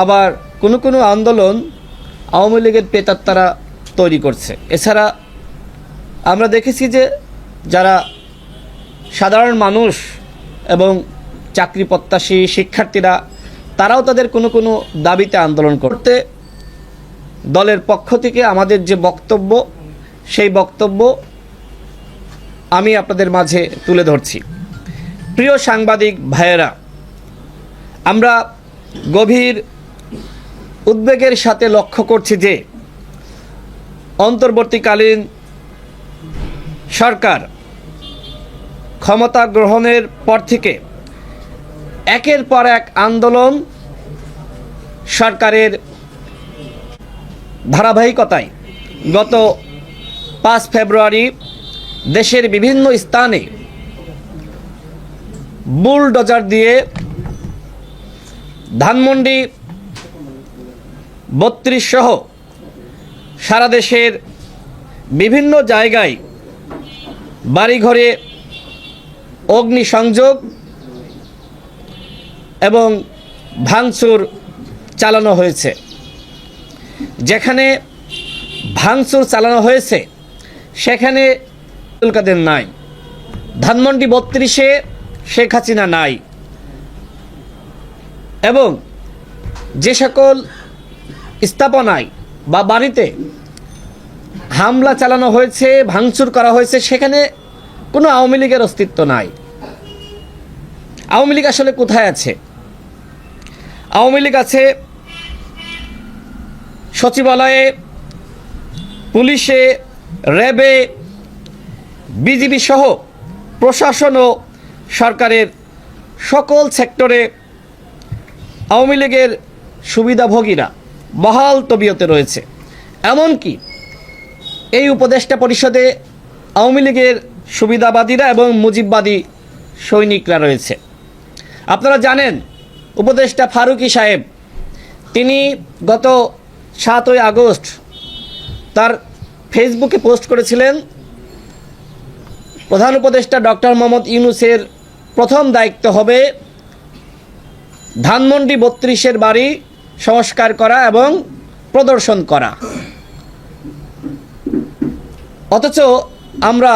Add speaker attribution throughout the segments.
Speaker 1: আবার কোনো কোনো আন্দোলন আওয়ামী লীগের পেতাত্তারা তৈরি করছে। এছাড়া আমরা দেখেছি যে যারা সাধারণ মানুষ এবং চাকরি প্রত্যাশী শিক্ষার্থীরা, তারাও তাদের কোনো কোনো দাবিতে আন্দোলন করতে দলের পক্ষ থেকে আমাদের যে বক্তব্য, সেই বক্তব্য আমি আপনাদের মাঝে তুলে ধরছি। প্রিয় সাংবাদিক ভাইয়েরা, আমরা গভীর উদ্বেগের সাথে লক্ষ্য করছি যে অন্তর্বর্তীকালীন সরকার ক্ষমতা গ্রহণের পর থেকে একের পর এক আন্দোলন সরকারের ধারাবাহিকতায় গত পাঁচ ফেব্রুয়ারি দেশের বিভিন্ন স্থানে বুলডোজার দিয়ে ধানমন্ডি বত্রিশ সহ সারা দেশের বিভিন্ন জায়গায় বাড়িঘরে অগ্নিসংযোগ এবং ভাঙচুর চালানো হয়েছে। যেখানে ভাঙচুর চালানো হয়েছে, সেখানে আব্দুল নাই। ধানমন্ডি বত্রিশে শেখ হাসিনা নাই। এবং যে সকল স্থাপনায় বা বাড়িতে হামলা চালানো হয়েছে, ভাঙচুর করা হয়েছে, সেখানে কোনো আওয়ামী লীগের অস্তিত্ব নাই। আওয়ামী লীগ আসলে কোথায় আছে? আওয়ামী লীগ আছে সচিবালয়ে, পুলিশে, র্যাবে, বিজিবি সহ প্রশাসন ও সরকারের সকল সেক্টরে আওয়ামী লীগের সুবিধাভোগীরা বহাল তবিয়তে রয়েছে। এমনকি এই উপদেষ্টা পরিষদে আওয়ামী লীগের সুবিধাবাদীরা এবং মুজিববাদী সৈনিকরা রয়েছে। আপনারা জানেন, উপদেষ্টা ফারুকি সাহেব, তিনি গত সাতই আগস্ট তার ফেসবুকে পোস্ট করেছিলেন, প্রধান উপদেষ্টা ডক্টর মোহাম্মদ ইউনুসের প্রথম দায়িত্ব হবে ধানমন্ডি বত্রিশের বাড়ি সংস্কার করা এবং প্রদর্শন করা। অথচ আমরা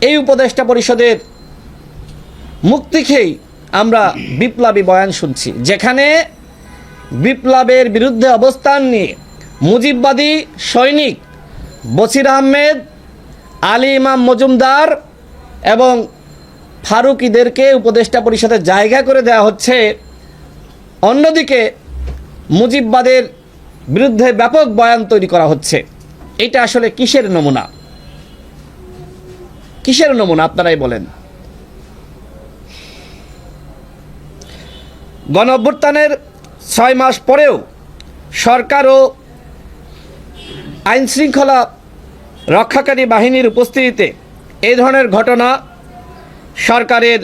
Speaker 1: এই উপদেষ্টা পরিষদের মুক্তি খেয়েই আমরা বিপ্লবী বয়ান শুনছি, যেখানে বিপ্লবের বিরুদ্ধে অবস্থান নিয়ে মুজিববাদী সৈনিক বছির আহমেদ, আলী ইমাম মজুমদার এবং ফারুকিদেরকে উপদেষ্টা পরিষদে জায়গা করে দেওয়া হচ্ছে। অন্যদিকে মুজিববাদের বিরুদ্ধে ব্যাপক বয়ান তৈরি করা হচ্ছে। এটা আসলে কিসের নমুনা? কিসের নমুনা, আপনারাই বলেন। গণ অভ্যুত্থানের ছয় মাস পরেও সরকার ও আইন শৃঙ্খলা রক্ষাকারী বাহিনীর উপস্থিতিতে এই ধরনের ঘটনা সরকারের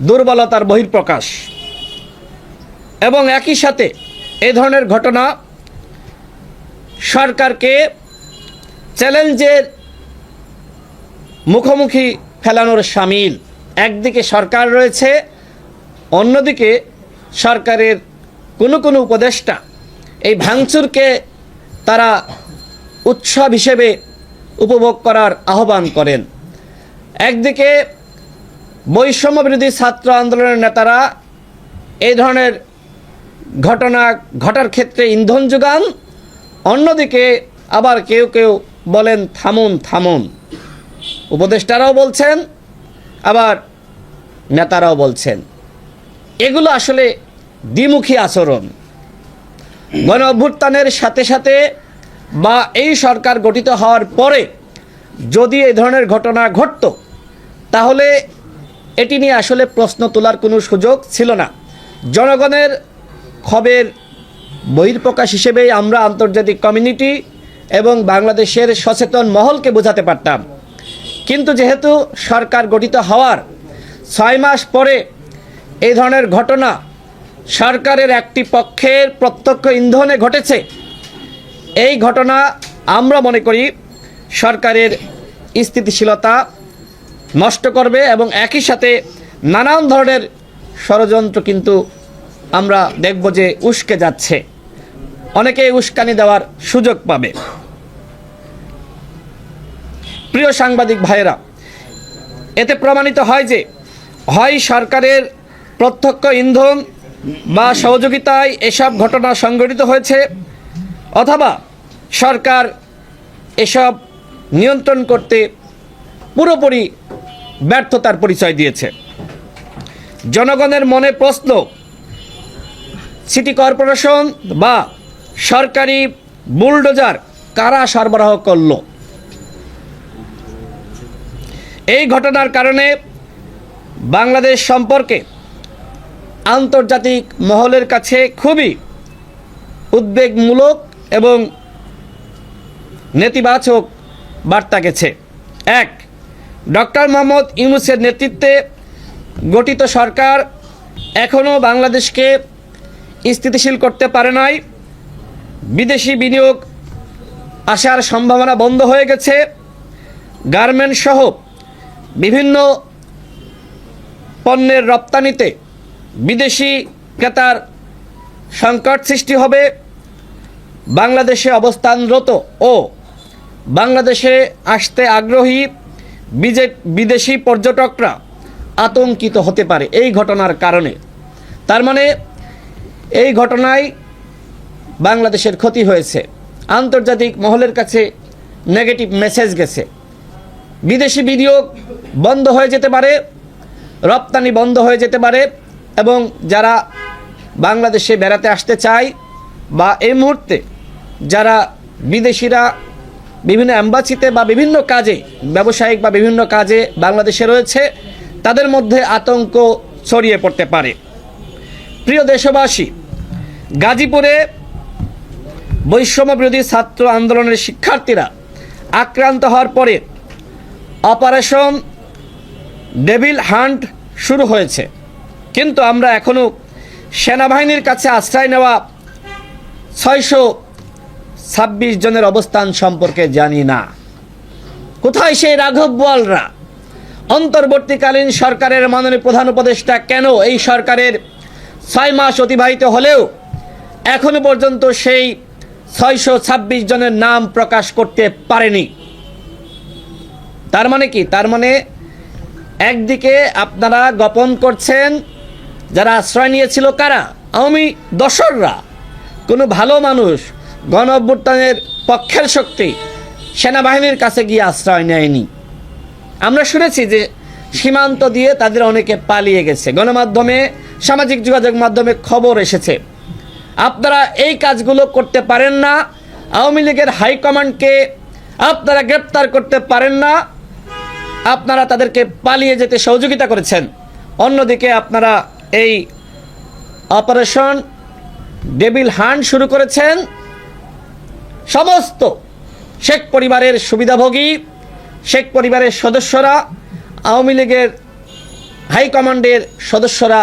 Speaker 1: দুর্বলতার বহিঃপ্রকাশ। এবং একই সাথে এ ধরনের ঘটনা সরকারকে চ্যালেঞ্জের মুখোমুখি ফেলানোর সামিল। একদিকে সরকার রয়েছে, অন্যদিকে সরকারের কোনো কোনো উপদেষ্টা এই ভাঙচুরকে তারা উৎসব হিসেবে উপভোগ করার আহ্বান করেন। একদিকে বৈষম্য বিরোধী ছাত্র আন্দোলনের নেতারা এই ধরনের ঘটনা ঘটার ক্ষেত্রে ইন্ধন যোগান, অন্যদিকে আবার কেউ কেউ বলেন, থামুন থামুন। উপদেষ্টারাও বলছেন, আবার নেতারাও বলছেন। এগুলো আসলে দ্বিমুখী আচরণ। গণ অভ্যুত্থানের সাথে সাথে বা এই সরকার গঠিত হওয়ার পরে যদি এই ধরনের ঘটনা ঘটত, তাহলে এটি নিয়ে আসলে প্রশ্ন তোলার কোনো সুযোগ ছিল না। জনগণের ক্ষোভের বহির্প্রকাশ হিসেবেই আমরা আন্তর্জাতিক কমিউনিটি এবং বাংলাদেশের সচেতন মহলকে বোঝাতে পারতাম। কিন্তু যেহেতু সরকার গঠিত হওয়ার ছয় মাস পরে এই ধরনের ঘটনা সরকারের একটি পক্ষের প্রত্যক্ষ ইন্ধনে ঘটেছে, এই ঘটনা আমরা মনে করি সরকারের স্থিতিশীলতা নষ্ট করবে এবং একই সাথে নানান ধরনের ষড়যন্ত্র কিন্তু আমরা দেখব যে উস্কে যাচ্ছে। অনেকেই উস্কানি দেওয়ার সুযোগ পাবে। প্রিয় সাংবাদিক ভাইয়েরা, এতে প্রমাণিত হয় যে হয় সরকারের প্রত্যক্ষ ইন্ধন বা সহযোগিতায় এসব ঘটনা সংঘটিত হয়েছে, অথবা সরকার এসব নিয়ন্ত্রণ করতে পুরোপুরি ব্যর্থতার পরিচয় দিয়েছে। জনগণের মনে প্রশ্ন সিটি কর্পোরেশন বা সরকারি বুলডোজার কারা সরবরাহ করল? এই ঘটনার কারণে বাংলাদেশ সম্পর্কে আন্তর্জাতিক মহলের কাছে খুবই উদ্বেগমূলক এবং নেতিবাচক বার্তা গেছে। এক, ডক্টর মোহাম্মদ ইউনুসের নেতৃত্বে গঠিত সরকার এখনও বাংলাদেশকে স্থিতিশীল করতে পারে নাই। বিদেশি বিনিয়োগ আসার সম্ভাবনা বন্ধ হয়ে গেছে। গার্মেন্টস সহ বিভিন্ন পণ্যের রপ্তানিতে বিদেশি ক্রেতার সংকট সৃষ্টি হবে। বাংলাদেশে অবস্থানরত ও বাংলাদেশে আসতে আগ্রহী বিজে বিদেশি পর্যটকরা আতঙ্কিত হতে পারে এই ঘটনার কারণে। তার মানে এই ঘটনায় বাংলাদেশের ক্ষতি হয়েছে। আন্তর্জাতিক মহলের কাছে নেগেটিভ মেসেজ গেছে। বিদেশি বিনিয়োগ বন্ধ হয়ে যেতে পারে, রপ্তানি বন্ধ হয়ে যেতে পারে এবং যারা বাংলাদেশে বেড়াতে আসতে চায় বা এই মুহূর্তে যারা বিদেশিরা বিভিন্ন অ্যাম্বাসিতে বা বিভিন্ন কাজে, ব্যবসায়িক বা বিভিন্ন কাজে বাংলাদেশে রয়েছে, তাদের মধ্যে আতঙ্ক ছড়িয়ে পড়তে পারে। প্রিয় দেশবাসী, গাজীপুরে বৈষম্য বিরোধী ছাত্র আন্দোলনের শিক্ষার্থীরা আক্রান্ত হওয়ার পরে অপারেশন ডেভিল হান্ট শুরু হয়েছে। কিন্তু আমরা এখনও সেনাবাহিনীর কাছে আশ্রয় নেওয়া ছয়শো ছাব্বিশ জনের অবস্থান সম্পর্কে জানি না। কোথায় সেই রাঘব বোয়ালরা? অন্তর্বর্তীকালীন সরকারের মাননীয় প্রধান উপদেষ্টা কেন এই সরকারের ছয় মাস অতিবাহিত হলেও এখনও পর্যন্ত সেই ছয়শো ছাব্বিশ জনের নাম প্রকাশ করতে পারেনি। তার মানে কি? তার মানে একদিকে আপনারা গোপন করছেন, যারা আশ্রয় নিয়েছিল কারা? আওয়ামী দশররা। কোনো ভালো মানুষ গণ অভ্যুত্থানের পক্ষের শক্তি সেনাবাহিনীর কাছে গিয়ে আশ্রয় নেয়নি। আমরা শুনেছি যে সীমান্ত দিয়ে তাদের অনেকে পালিয়ে গেছে। গণমাধ্যমে, সামাজিক যোগাযোগ মাধ্যমে খবর এসেছে। আপনারা এই কাজগুলো করতে পারেন না। আওয়ামী লীগের হাইকমান্ডকে আপনারা গ্রেপ্তার করতে পারেন না। আপনারা তাদেরকে পালিয়ে যেতে সহযোগিতা করেছেন। অন্যদিকে আপনারা এই অপারেশন ডেবিল হান্ট শুরু করেছেন। সমস্ত শেখ পরিবারের সুবিধাভোগী, শেখ পরিবারের সদস্যরা আওয়ামী লীগের হাইকমান্ডের সদস্যরা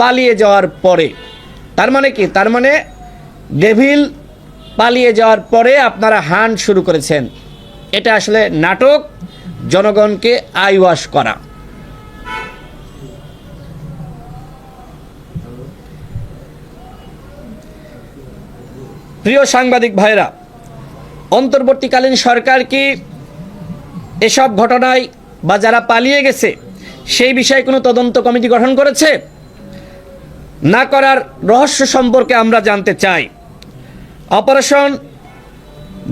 Speaker 1: পালিয়ে যাওয়ার পরে, তার মানে কি? তার মানে ডেভিল পালিয়ে যাওয়ার পরে আপনারা হান শুরু করেছেন। এটা আসলে নাটক, জনগণকে আইওয়াশ করা। প্রিয় সাংবাদিক ভাইরা, অন্তর্বর্তীকালীন সরকার কি এসব ঘটনায় বা যারা পালিয়ে গেছে, সেই বিষয়ে কোনো তদন্ত কমিটি গঠন করেছে? না করার রহস্য সম্পর্কে আমরা জানতে চাই। অপারেশন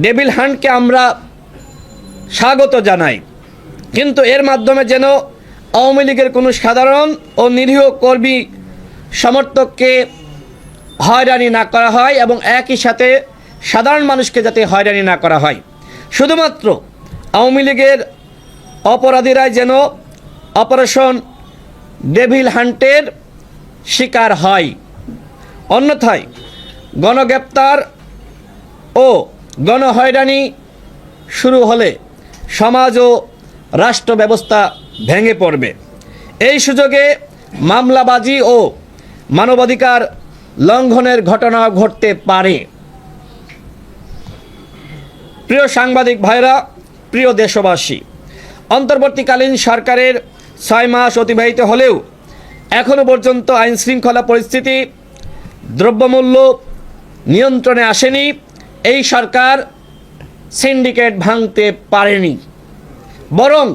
Speaker 1: ডেভিল হান্টকে আমরা স্বাগত জানাই। কিন্তু এর মাধ্যমে যেন আওয়ামী লীগের কোনো সাধারণ ও নিরীহ কর্মী সমর্থককে হয়রানি না করা হয় এবং একই সাথে সাধারণ মানুষকে যাতে হয়রানি না করা হয়। শুধুমাত্র আওয়ামী লীগের অপরাধীরাই যেন অপারেশন ডেভিল হান্টের শিকার হয়। অন্যথায় গণগ্রেপ্তার ও গণহয়রানি শুরু হলে সমাজ ও রাষ্ট্র ব্যবস্থা ভেঙে পড়বে। এই সুযোগে মামলাবাজি ও মানবাধিকার লঙ্ঘনের ঘটনা ঘটতে পারে। প্রিয় সাংবাদিক ভাইরা, প্রিয় দেশবাসী অন্তর্বর্তীকালীন সরকারের ছয় মাস অতিবাহিত হলেও এখনও পর্যন্ত আইন শৃঙ্খলা পরিস্থিতি দ্রব্যমূল্য নিয়ন্ত্রণে আসেনি। এই সরকার সিন্ডিকেট ভাঙতে পারেনি। বরং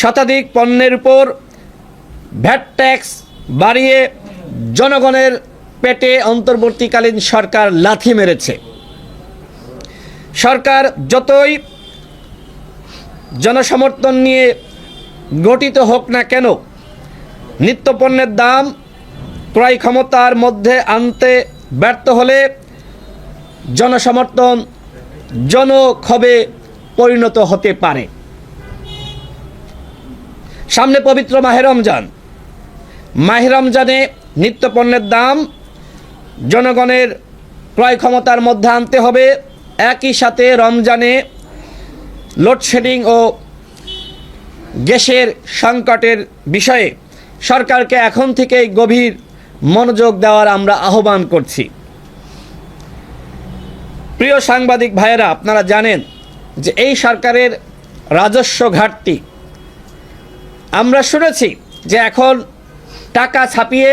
Speaker 1: শতাধিক পণ্যের উপর ভ্যাট ট্যাক্স বাড়িয়ে জনগণের পেটে অন্তর্বর্তীকালীন সরকার লাথি মেরেছে। সরকার যতই জনসমর্থন নিয়ে গঠিত হোক না কেন, নিত্যপণ্যের দাম ক্রয় ক্ষমতার মধ্যে আনতে ব্যর্থ হলে জনসমর্থন জনক্ষোভে পরিণত হতে পারে। সামনে পবিত্র মাহে রমজান। মাহে রমজানে নিত্যপণ্যের দাম জনগণের ক্রয় ক্ষমতার মধ্যে আনতে হবে। একই সাথে রমজানে লোডশেডিং ও গ্যাসের সংকটের বিষয়ে সরকারকে এখন থেকেই গভীর মনোযোগ দেওয়ার আমরা আহ্বান করছি। প্রিয় সাংবাদিক ভাইয়েরা, আপনারা জানেন যে এই সরকারের রাজস্ব ঘাটতি। আমরা শুনেছি যে এখন টাকা ছাপিয়ে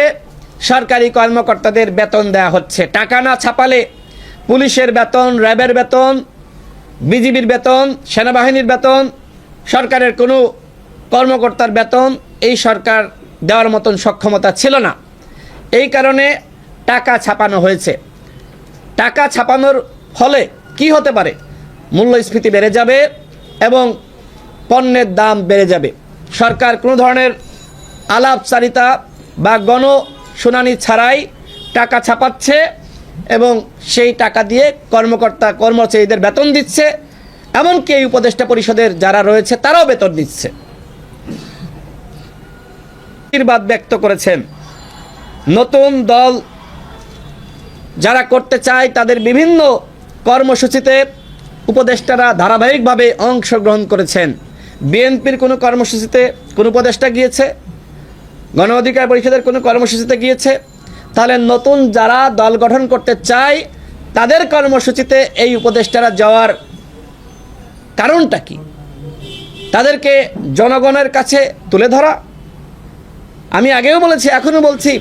Speaker 1: সরকারি কর্মকর্তাদের বেতন দেওয়া হচ্ছে। টাকা না ছাপালে পুলিশের বেতন, র্যাবের বেতন বিজিবির বেতন, সেনাবাহিনীর বেতন, সরকারের কোনো কর্মকর্তার বেতন, এই সরকার দেওয়ার মতন সক্ষমতা ছিল না। এই কারণে টাকা ছাপানো হয়েছে। টাকা ছাপানোর ফলে কি হতে পারে? মূল্যস্ফীতি বেড়ে যাবে এবং পণ্যের দাম বেড়ে যাবে। সরকার কোনো ধরনের আলাপচারিতা বা গণ শুনানি ছাড়াই টাকা ছাপাচ্ছে। এবং সেই টাকা দিয়ে কর্মকর্তা, কর্মচারীদের বেতন দিচ্ছে। এমনকি এই উপদেষ্টা পরিষদের যারা রয়েছে, তারাও বেতন দিচ্ছে। আশীর্বাদ ব্যক্ত করেছেন। নতুন দল যারা করতে চায়, তাদের বিভিন্ন কর্মসূচিতে উপদেষ্টারা ধারাবাহিকভাবে অংশগ্রহণ করেছেন। বিএনপির কোনো কর্মসূচিতে কোনো উপদেষ্টা গিয়েছে? গণ অধিকার পরিষদের কোনো কর্মসূচিতে গিয়েছে? তাহলে নতুন যারা দল গঠন করতে চায়, তাদের কর্মসূচিতে এই উপদেষ্টারা যাওয়ার কারণটা কি? তাদেরকে জনগণের কাছে তুলে ধরা। আমি আগেও বলেছি, এখনও বলছি,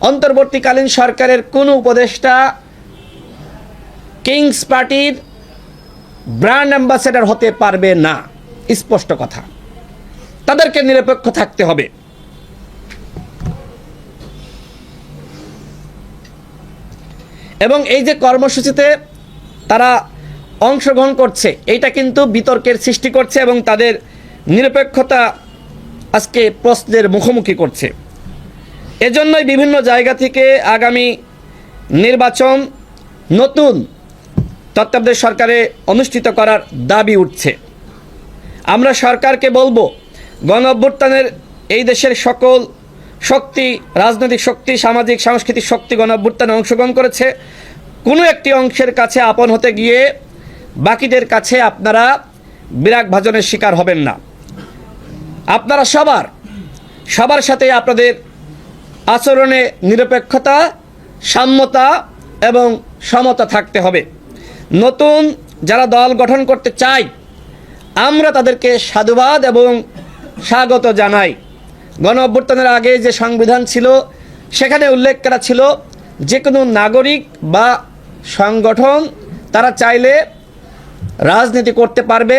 Speaker 1: অন্তর্বর্তীকালীন সরকারের কোনো উপদেষ্টা কিংস পার্টির ব্র্যান্ড অ্যাম্বাসেডর হতে পারবে না। স্পষ্ট কথা। তাদেরকে নিরপেক্ষ থাকতে হবে। এবং এই যে কর্মসূচিতে তারা অংশগ্রহণ করছে, এইটা কিন্তু বিতর্কের সৃষ্টি করছে এবং তাদের নিরপেক্ষতা আজকে প্রশ্নের মুখোমুখি করছে। এজন্যই বিভিন্ন জায়গা থেকে আগামী নির্বাচন নতুন তত্ত্বাবধায়ক সরকারে অনুষ্ঠিত করার দাবি উঠছে। আমরা সরকারকে বলব গণ অভ্যুত্থানের এই দেশের সকল শক্তি, রাজনৈতিক শক্তি, সামাজিক, সাংস্কৃতিক শক্তি গণ অভ্যুত্থানে অংশগ্রহণ করেছে। কোনো একটি অংশের কাছে আপন হতে গিয়ে বাকিদের কাছে আপনারা বিরাগ ভাজনের শিকার হবেন না। আপনারা সবার সবার সাথে আপনাদের আচরণে নিরপেক্ষতা, সাম্যতা এবং সমতা থাকতে হবে। নতুন যারা দল গঠন করতে চায়, আমরা তাদেরকে সাধুবাদ এবং স্বাগত জানাই। গণ অভ্যুত্থানের আগে যে সংবিধান ছিল, সেখানে উল্লেখ করা ছিল যে কোনো নাগরিক বা সংগঠন তারা চাইলে রাজনীতি করতে পারবে,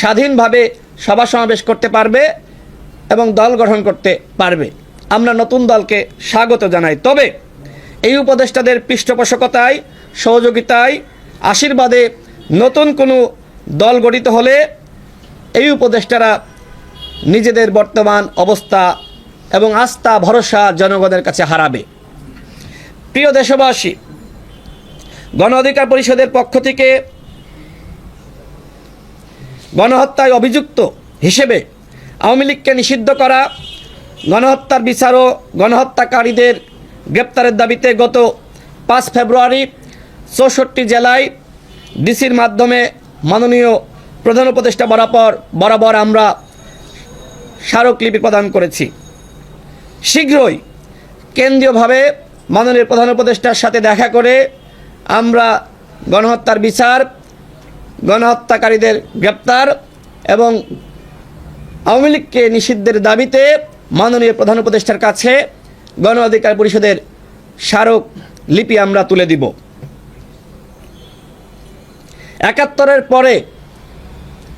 Speaker 1: স্বাধীনভাবে সভা সমাবেশ করতে পারবে এবং দল গঠন করতে পারবে। আমরা নতুন দলকে স্বাগত জানাই। তবে এই উপদেষ্টাদের পৃষ্ঠপোষকতায়, সহযোগিতায়, আশীর্বাদে নতুন কোনো দল গঠিত হলে এই উপদেষ্টারা নিজেদের বর্তমান অবস্থা এবং আস্থা, ভরসা জনগণের কাছে হারাবে। প্রিয় দেশবাসী, গণ অধিকার পরিষদের পক্ষ থেকে গণহত্যায় অভিযুক্ত হিসেবে আওয়ামী লীগকে নিষিদ্ধ করা, গণহত্যার বিচার ও গণহত্যাকারীদের গ্রেপ্তারের দাবিতে গত পাঁচ ফেব্রুয়ারি চৌষট্টি জেলায় ডিসির মাধ্যমে মাননীয় প্রধান উপদেষ্টা বরাবর বরাবর আমরা স্মারকলিপি প্রদান করেছি। শীঘ্রই কেন্দ্রীয়ভাবে মাননীয় প্রধান উপদেষ্টার সাথে দেখা করে আমরা গণহত্যার বিচার, গণহত্যাকারীদের গ্রেপ্তার এবং আওয়ামী লীগকে নিষিদ্ধের দাবিতে মাননীয় প্রধান উপদেষ্টার কাছে গণ অধিকার পরিষদের স্মারক লিপি আমরা তুলে দিব। একাত্তরের পরে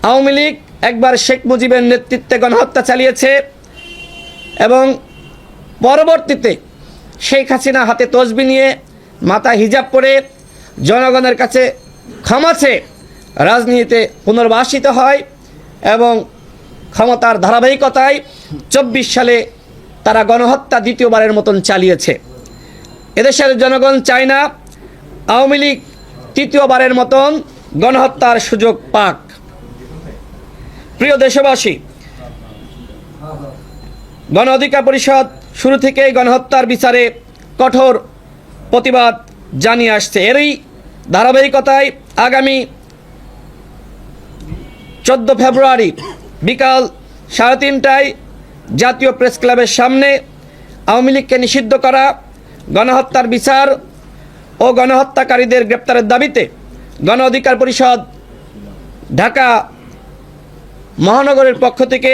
Speaker 1: আওয়ামী লীগ একবার শেখ মুজিবের নেতৃত্বে গণহত্যা চালিয়েছে এবং পরবর্তীতে শেখ হাসিনা হাতে তসবি নিয়ে মাথা হিজাব করে জনগণের কাছে ক্ষমাছে রাজনীতিতে পুনর্বাসিত হয় এবং ক্ষমতার ধারাবাহিকতায় চব্বিশ সালে তারা গণহত্যা দ্বিতীয়বারের মতন চালিয়েছে। এদেশের জনগণ চায় না আওয়ামী লীগ তৃতীয়বারের মতন গণহত্যার সুযোগ পাক। প্রিয় দেশবাসী, গণ অধিকার পরিষদ শুরু থেকেই গণহত্যার বিচারে কঠোর প্রতিবাদ জানিয়ে আসছে। এরই ধারাবাহিকতায় আগামী চোদ্দ ফেব্রুয়ারি বিকাল সাড়ে তিনটায় জাতীয় প্রেস ক্লাবের সামনে আওয়ামী লীগকে নিষিদ্ধ করা, গণহত্যার বিচার ও গণহত্যাকারীদের গ্রেপ্তারের দাবিতে গণ অধিকার পরিষদ ঢাকা মহানগরের পক্ষ থেকে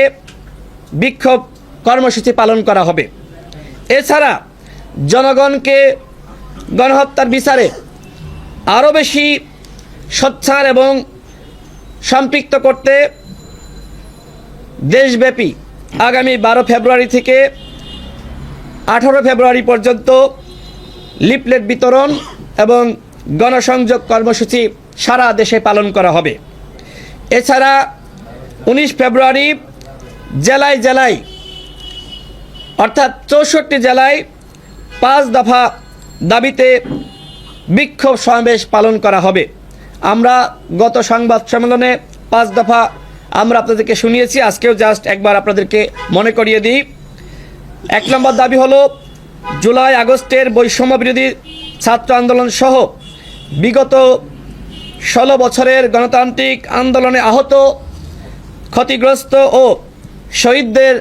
Speaker 1: বিক্ষোভ কর্মসূচি পালন করা হবে। এছাড়া জনগণকে গণহত্যার বিচারে আরও বেশি সোচ্চার এবং সম্পৃক্ত করতে দেশব্যাপী আগামী বারো ফেব্রুয়ারি থেকে আঠারো ফেব্রুয়ারি পর্যন্ত লিফলেট বিতরণ এবং গণসংযোগ কর্মসূচি সারা দেশে পালন করা হবে। এছাড়া উনিশ ফেব্রুয়ারি, জেলায় জেলায়, অর্থাৎ চৌষট্টি জেলায় পাঁচ দফা দাবিতে বিক্ষোভ সমাবেশ পালন করা হবে। আমরা গত সংবাদ সম্মেলনে পাঁচ দফা আমরা আপনাদেরকে শুনিয়েছি। আজকেও জাস্ট একবার আপনাদেরকে মনে করিয়ে দিই। এক নম্বর দাবি হলো, জুলাই আগস্টের বৈষম্য বিরোধী ছাত্র আন্দোলন সহ বিগত ষোলো বছরের গণতান্ত্রিক আন্দোলনে আহত ক্ষতিগ্রস্ত ও শহীদদের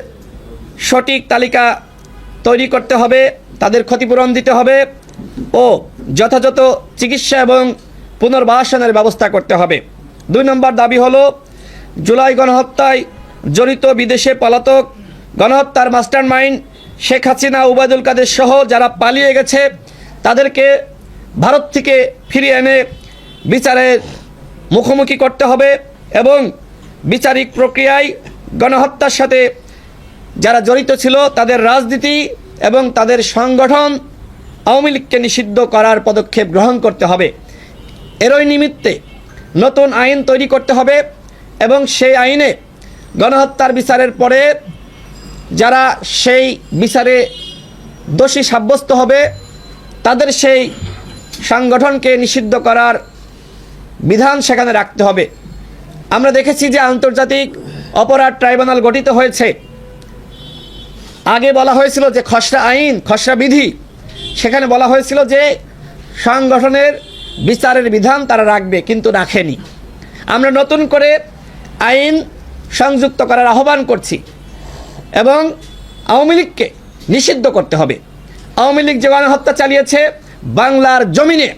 Speaker 1: সঠিক তালিকা তৈরি করতে হবে, তাদের ক্ষতিপূরণ দিতে হবে ও যথাযথ চিকিৎসা এবং পুনর্বাসনের ব্যবস্থা করতে হবে। দুই নম্বর দাবি হলো, জুলাই গণহত্যায় জড়িত বিদেশে পলাতক গণহত্যার মাস্টার মাইন্ড শেখ হাসিনা, উবায়দুল কাদের সহ যারা পালিয়ে গেছে, তাদেরকে ভারত থেকে ফিরিয়ে এনে বিচারের মুখোমুখি করতে হবে এবং বিচারিক প্রক্রিয়ায় গণহত্যার সাথে যারা জড়িত ছিল, তাদের রাজনীতি এবং তাদের সংগঠন আওয়ামী লীগকে নিষিদ্ধ করার পদক্ষেপ গ্রহণ করতে হবে। এরই নিমিত্তে নতুন আইন তৈরি করতে হবে এবং সেই আইনে গণহত্যার বিচারের পরে যারা সেই বিচারে দোষী সাব্যস্ত হবে, তাদের সেই সংগঠনকে নিষিদ্ধ করার বিধান সেখানে রাখতে হবে। আমরা দেখেছি যে আন্তর্জাতিক অপরাধ ট্রাইব্যুনাল গঠিত হয়েছে। আগে বলা হয়েছিল যে খসড়া আইন, খসড়া বিধি, সেখানে বলা হয়েছিল যে সংগঠনের বিচারের বিধান তারা রাখবে, কিন্তু রাখেনি। আমরা নতুন করে আইন সংযুক্ত করার আহ্বান করছি এবং আওয়ামী লীগকে নিষিদ্ধ করতে হবে। আওয়ামী লীগ যে গণহত্যা চালিয়েছে, বাংলার জমিনে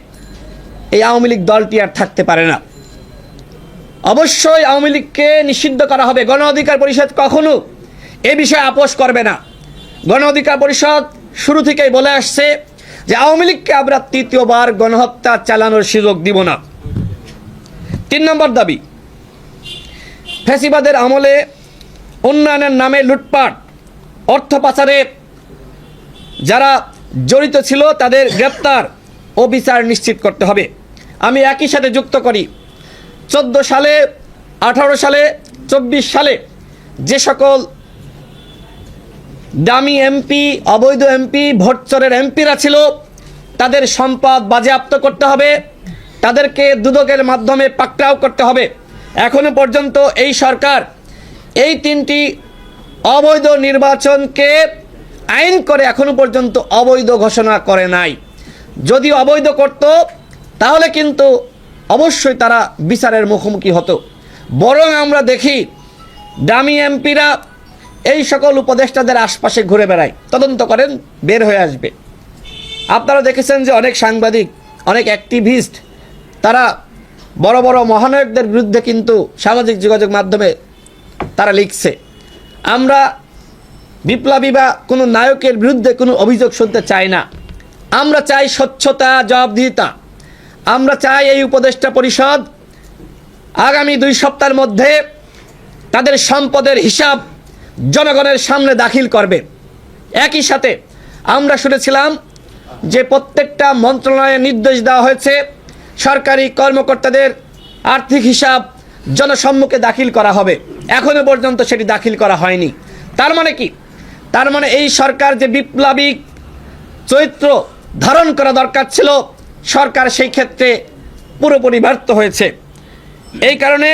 Speaker 1: এই আওয়ামী লীগ দলটি আর থাকতে পারে না। অবশ্যই আওয়ামী লীগকে নিষিদ্ধ করা হবে। গণ অধিকার পরিষদ কখনো এ বিষয়ে আপোষ করবে না। গণ অধিকার পরিষদ শুরু থেকেই বলে আসছে যে আওয়ামী লীগকে আমরা তৃতীয়বার গণহত্যা চালানোর সুযোগ দিব না। তিন নম্বর দাবি, ফ্যাসিবাদের আমলে উন্নয়নের নামে লুটপাট, অর্থ পাচারে যারা জড়িত ছিল তাদের গ্রেপ্তার ও বিচার নিশ্চিত করতে হবে। আমি একই সাথে যুক্ত করি চোদ্দ সালে, আঠারো সালে, চব্বিশ সালে যে সকল দামি এমপি, অবৈধ এমপি, ভোটচরের এমপিরা ছিল, তাদের সম্পদ বাজেয়াপ্ত করতে হবে, তাদেরকে দুদকের মাধ্যমে পাকড়াও করতে হবে। এখনও পর্যন্ত এই সরকার এই তিনটি অবৈধ নির্বাচনকে আইন করে এখনও পর্যন্ত অবৈধ ঘোষণা করে নাই। যদি অবৈধ করত, তাহলে কিন্তু অবশ্যই তারা বিচারের মুখোমুখি হতো। বরং আমরা দেখি দামি এমপিরা এই সকল উপদেষ্টাদের আশপাশে ঘুরে বেড়ায়। তদন্ত করেন, বের হয়ে আসবে। আপনারা দেখেছেন যে অনেক সাংবাদিক, অনেক অ্যাক্টিভিস্ট, তারা বড় বড় মহানায়কদের বিরুদ্ধে কিন্তু সামাজিক যোগাযোগ মাধ্যমে তারা লিখছে। আমরা বিপ্লবী বা কোনো নায়কের বিরুদ্ধে কোনো অভিযোগ শুনতে চাই না। আমরা চাই স্বচ্ছতা, জবাবদিহিতা। আমরা চাই এই উপদেষ্টা পরিষদ আগামী দুই সপ্তাহের মধ্যে তাদের সম্পদের হিসাব জনগণের সামনে দাখিল করবে। একই সাথে আমরা শুনেছিলাম যে প্রত্যেকটা মন্ত্রণালয়ে নির্দেশ দেওয়া হয়েছে, সরকারি কর্মকর্তাদের আর্থিক হিসাব জনসম্মুখে দাখিল করা হবে। এখনও পর্যন্ত সেটি দাখিল করা হয়নি। তার মানে কি? তার মানে এই সরকার যে বিপ্লবিক চরিত্র ধারণ করা দরকার ছিল সরকার সেই ক্ষেত্রে পুরোপুরি ব্যর্থ হয়েছে। এই কারণে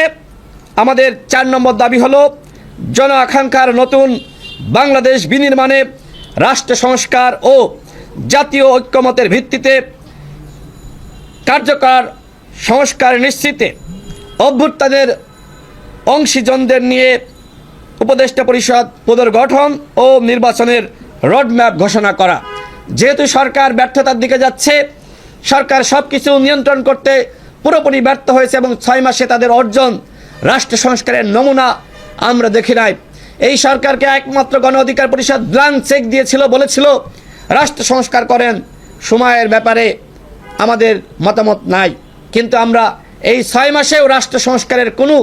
Speaker 1: আমাদের চার নম্বর দাবি হলো, জন আকাঙ্ক্ষার নতুন বাংলাদেশ বিনির্মাণে রাষ্ট্র সংস্কার ও জাতীয় ঐক্যমতের ভিত্তিতে কার্যকর সংস্কার নিশ্চিতে অভ্যুত্থানের অংশীজনদের নিয়ে উপদেষ্টা পরিষদ পুনর্গঠন ও নির্বাচনের রোডম্যাপ ঘোষণা করা। যেহেতু সরকার ব্যর্থতার দিকে যাচ্ছে সরকার সব কিছু নিয়ন্ত্রণ করতে পুরোপুরি ব্যর্থ হয়েছে এবং ছয় মাসে তাদের অর্জন, রাষ্ট্র সংস্কারের নমুনা আমরা দেখি নাই। এই সরকারকে একমাত্র গণ অধিকার পরিষদ ব্লাঙ্ক চেক দিয়েছিল, বলেছিল, রাষ্ট্র সংস্কার করেন, সময়ের ব্যাপারে আমাদের মতামত নাই। কিন্তু আমরা এই ছয় মাসেও রাষ্ট্র সংস্কারের কোনো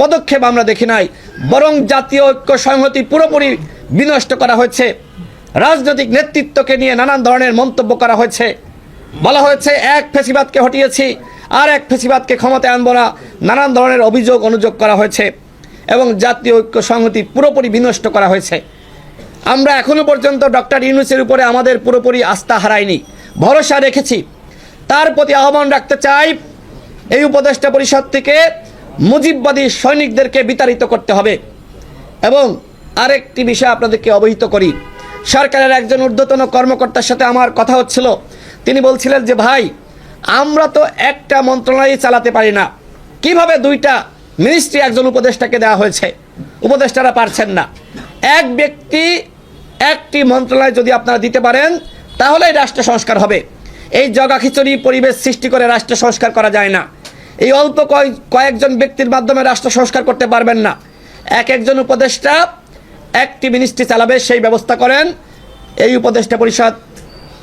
Speaker 1: পদক্ষেপ আমরা দেখি নাই, বরং জাতীয় ঐক্য সংহতি পুরোপুরি বিনষ্ট করা হয়েছে। রাজনৈতিক নেতৃত্বকে নিয়ে নানান ধরনের মন্তব্য করা হয়েছে। বলা হয়েছে, এক ফেসিবাদকে হটিয়েছি, আর এক ফেসিবাদকে ক্ষমতায় আনব না। নানান ধরনের অভিযোগ, অনুযোগ করা হয়েছে এবং জাতীয় ঐক্য সংহতি পুরোপুরি বিনষ্ট করা হয়েছে। আমরা এখনও পর্যন্ত ডক্টর ইউনুসের উপরে আমাদের পুরোপুরি আস্থা হারাইনি, ভরসা রেখেছি। তার প্রতি আহ্বান রাখতে চাই, এই উপদেষ্টা পরিষদ থেকে মুজিববাদী সৈনিকদেরকে বিতাড়িত করতে হবে। এবং আরেকটি বিষয় আপনাদেরকে অবহিত করি। সরকারের একজন ঊর্ধ্বতন কর্মকর্তার সাথে আমার কথা হচ্ছিল। তিনি বলছিলেন যে, ভাই, আমরা তো একটা মন্ত্রণালয় চালাতে পারি না। কীভাবে দুইটা মিনিস্ট্রি একজন উপদেষ্টাকে দেওয়া হয়েছে? উপদেষ্টারা পারছেন না। এক ব্যক্তি, একটি মন্ত্রণালয় যদি আপনারা দিতে পারেন, তাহলেই রাষ্ট্র সংস্কার হবে। এই জগা খিচুড়ি পরিবেশ সৃষ্টি করে রাষ্ট্র সংস্কার করা যায় না। এই অল্প কয়, কয়েকজন ব্যক্তির মাধ্যমে রাষ্ট্র সংস্কার করতে পারবেন না। এক একজন উপদেষ্টা একটি মিনিস্ট্রি চালাবে, সেই ব্যবস্থা করেন। এই উপদেষ্টা পরিষদ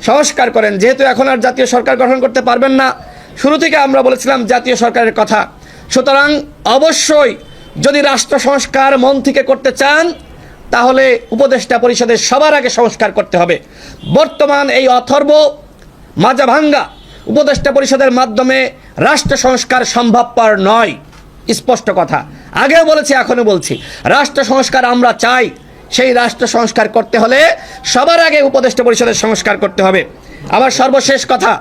Speaker 1: সংস্কার করেন। যেহেতু এখন আর জাতীয় সরকার গঠন করতে পারবেন না, শুরু থেকে আমরা বলেছিলাম জাতীয় সরকারের কথা। সুতরাং অবশ্যই যদি রাষ্ট্র সংস্কার মন থেকে করতে চান, তাহলে উপদেষ্টা পরিষদের সবার আগে সংস্কার করতে হবে। বর্তমান এই অথর্ব মাজা ভাঙ্গা উপদেষ্টা পরিষদের মাধ্যমে রাষ্ট্র সংস্কার সম্ভবপর নয়, স্পষ্ট কথা। আগেও বলেছি, এখনও বলছি। রাষ্ট্র সংস্কার আমরা চাই সেই রাষ্ট্র সংস্কার করতে হলে সবার আগে উপদেষ্টা পরিষদের সংস্কার করতে হবে। আবার সর্বশেষ কথা,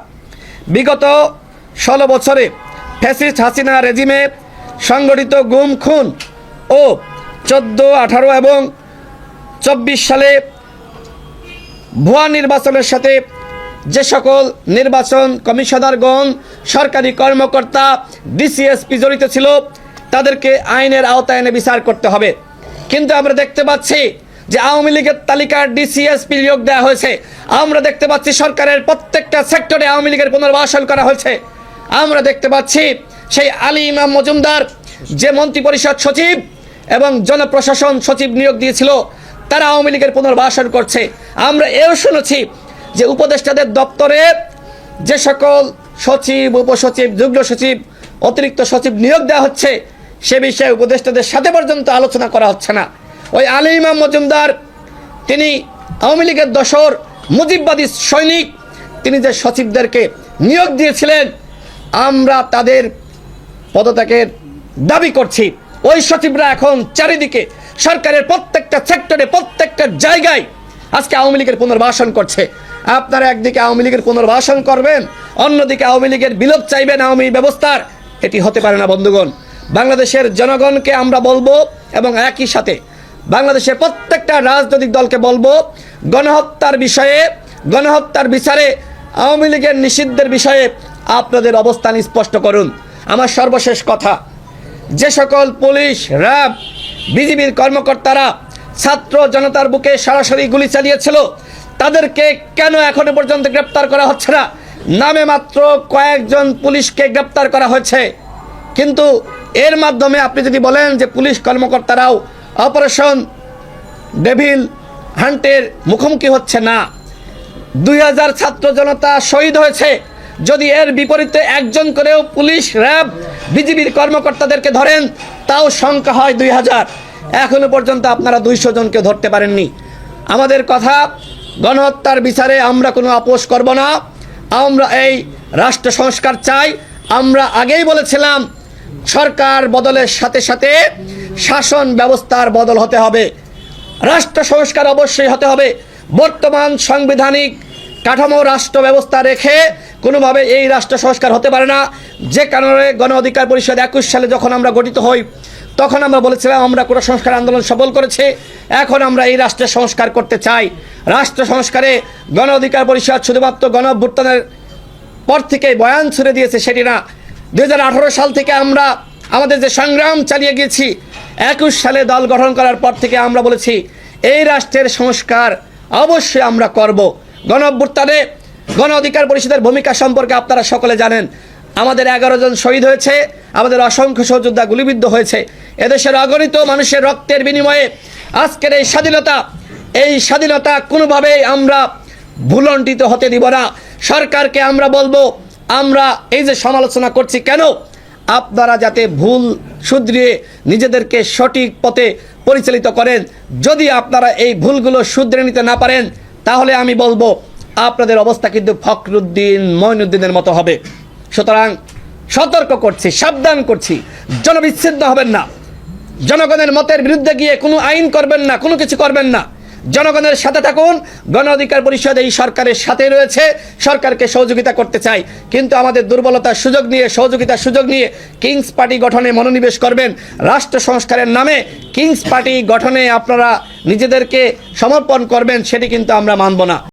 Speaker 1: বিগত ষোলো বছরে ফ্যাসিস্ট হাসিনা রেজিমে সংগঠিত গুম, খুন ও চোদ্দ, আঠারো এবং চব্বিশ সালে ভুয়া নির্বাচনের সাথে যে সকল নির্বাচন কমিশনারগণ, সরকারি কর্মকর্তা, ডিসিএসপি জড়িত ছিল, তাদেরকে আইনের আওতায় এনে বিচার করতে হবে। কিন্তু আমরা দেখতে পাচ্ছি যে আওয়ামী লীগের তালিকার ডিসিএসপি নিয়োগ দেওয়া হয়েছে। আমরা দেখতে পাচ্ছি সরকারের প্রত্যেকটা সেক্টরে আওয়ামী লীগের পুনর্বাসন করা হয়েছে। আমরা দেখতে পাচ্ছি সেই আলী ইমাম মজুমদার, যে মন্ত্রিপরিষদ সচিব এবং জনপ্রশাসন সচিব নিয়োগ দিয়েছিল, তারা আওয়ামী লীগের পুনর্বাসন করছে। আমরা এও শুনেছি যে উপদেষ্টাদের দপ্তরে যে সকল সচিব, উপসচিব, যুগ্ম সচিব, অতিরিক্ত সচিব নিয়োগ দেওয়া হচ্ছে সে বিষয়ে উপদেষ্টাদের সাথে পর্যন্ত আলোচনা করা হচ্ছে না। ওই আলী ইমাম মজুমদার, তিনি আওয়ামী লীগের দশর মুজিববাদী সৈনিক, তিনি যে সচিবদেরকে নিয়োগ দিয়েছিলেন, আমরা তাদের পদত্যাগের দাবি করছি। ওই সচিবরা এখন চারিদিকে, সরকারের প্রত্যেকটা সেক্টরে, প্রত্যেকটা জায়গায় আজকে আওয়ামী লীগের পুনর্বাসন করছে। আপনারা একদিকে আওয়ামী লীগের পুনর্বাসন করবেন, অন্যদিকে আওয়ামী লীগের বিলোপ চাইবেন আওয়ামী ব্যবস্থার। এটি হতে পারে না, বন্ধুগণ। বাংলাদেশের জনগণকে আমরা বলব এবং একই সাথে বাংলাদেশের প্রত্যেকটা রাজনৈতিক দলকে বলব, গণহত্যার বিষয়ে, গণহত্যার বিচারে আওয়ামী লীগের নিষিদ্ধের বিষয়ে আপনাদের অবস্থান স্পষ্ট করুন। আমার সর্বশেষ কথা, যে সকল পুলিশ, র্যাব, বিজিবির কর্মকর্তারা ছাত্র জনতার বুকে সরাসরি গুলি চালিয়েছিল, তাদেরকে কেন এখনও পর্যন্ত গ্রেপ্তার করা হচ্ছে না? নামে মাত্র কয়েকজন পুলিশকে গ্রেপ্তার করা হয়েছে। কিন্তু এর মাধ্যমে আপনি যদি বলেন যে পুলিশ কর্মকর্তারাও অপারেশন ডেভিল হান্টের মুখোমুখি হচ্ছে না, দুই হাজার ছাত্র জনতা শহীদ হয়েছে, যদি এর বিপরীতে একজন করেও পুলিশ, র্যাব, বিজিবির কর্মকর্তাদেরকে ধরেন, তাও সংখ্যা হয় দুই হাজার। এখনও পর্যন্ত আপনারা দুইশো জনকে ধরতে পারেননি। আমাদের কথা, গণহত্যার বিচারে আমরা কোনো আপোষ করব না। আমরা এই রাষ্ট্র সংস্কার চাই। আমরা আগেই বলেছিলাম সরকার বদলের সাথে সাথে শাসন ব্যবস্থার বদল হতে হবে। রাষ্ট্র সংস্কার অবশ্যই হতে হবে। বর্তমান সাংবিধানিক কাঠামো রাষ্ট্র ব্যবস্থা রেখে কোনোভাবে এই রাষ্ট্র সংস্কার হতে পারে না। যে কারণে গণ অধিকার পরিষদ একুশ সালে যখন আমরা গঠিত হই, তখন আমরা বলেছিলাম আমরা কোনো সংস্কার আন্দোলন সফল করেছি। এখন আমরা এই রাষ্ট্রের সংস্কার করতে চাই। রাষ্ট্র সংস্কারে গণ অধিকার পরিষদ শুধুমাত্র গণ অভ্যুত্থানের পর থেকে বয়ান ছুড়ে দিয়েছে সেটি না। দু হাজার আঠারো সাল থেকে আমরা আমাদের যে সংগ্রাম চালিয়ে গিয়েছি, একুশ সালে দল গঠন করার পর থেকে আমরা বলেছি, এই রাষ্ট্রের সংস্কার অবশ্যই আমরা করব। গণ অভ্যুত্থানে গণ অধিকার পরিষদের ভূমিকা সম্পর্কে আপনারা সকলে জানেন, আমাদের এগারো জন শহীদ হয়েছে, আমাদের অসংখ্য সহযোদ্ধা গুলিবিদ্ধ হয়েছে। এদেশের অগণিত মানুষের রক্তের বিনিময়ে আজকের এই স্বাধীনতা এই স্বাধীনতা কোনোভাবেই আমরা ভুলণ্ঠিত হতে দিব না। সরকারকে আমরা বলব আমরা এই যে সমালোচনা করছি, কেন? আপনারা যাতে ভুল শুধরিয়ে নিজেদেরকে সঠিক পথে পরিচালিত করেন, যদি আপনারা এই ভুলগুলো শুধরে নিতে না পারেন, তাহলে আমি বলব, আপনাদের অবস্থা কিন্তু ফখরুদ্দিন মঈনুদ্দিনের মতো হবে। সুতরাং সতর্ক করছি, সাবধান করছি জনবিচ্ছিন্ন হবেন না। জনগণের মতের বিরুদ্ধে গিয়ে কোনো আইন করবেন না, কোনো কিছু করবেন না। জনগণের সাথে থাকুন। গণ অধিকার পরিষদ এই সরকারের সাথে রয়েছে। সরকারকে সহযোগিতা করতে চাই। কিন্তু আমাদের দুর্বলতার সুযোগ নিয়ে, সহযোগিতার সুযোগ নিয়ে কিংস পার্টি গঠনে মনোনিবেশ করবেন। রাষ্ট্র সংস্কারের নামে কিংস পার্টি গঠনে আপনারা নিজেদেরকে সমর্পণ করবেন, সেটি কিন্তু আমরা মানব না।